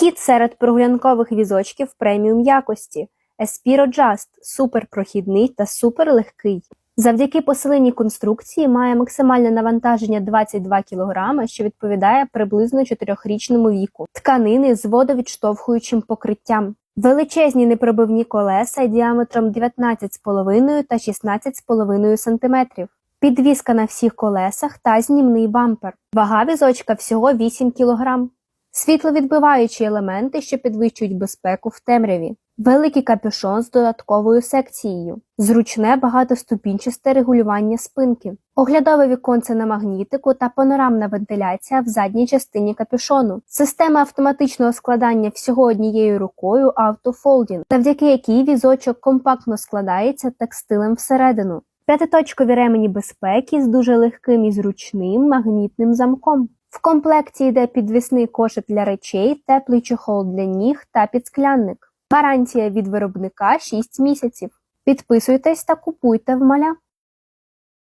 Хід серед прогулянкових візочків преміум якості. Espiro Just – суперпрохідний та суперлегкий. Завдяки посиленій конструкції має максимальне навантаження 22 кг, що відповідає приблизно 4-річному віку. Тканини з водовідштовхуючим покриттям. Величезні непробивні колеса діаметром 19,5 та 16,5 см. Підвіска на всіх колесах та знімний бампер. Вага візочка всього 8 кг. Світловідбиваючі елементи, що підвищують безпеку в темряві. Великий капюшон з додатковою секцією, зручне багатоступінчасте регулювання спинки, оглядове віконце на магнітику та панорамна вентиляція в задній частині капюшону, система автоматичного складання всього однією рукою автофолдінг, завдяки якій візочок компактно складається текстилем всередину. П'ятиточкові ремені безпеки з дуже легким і зручним магнітним замком. В комплекті йде підвісний кошик для речей, теплий чохол для ніг та підсклянник. Гарантія від виробника 6 місяців. Підписуйтесь та купуйте в маля.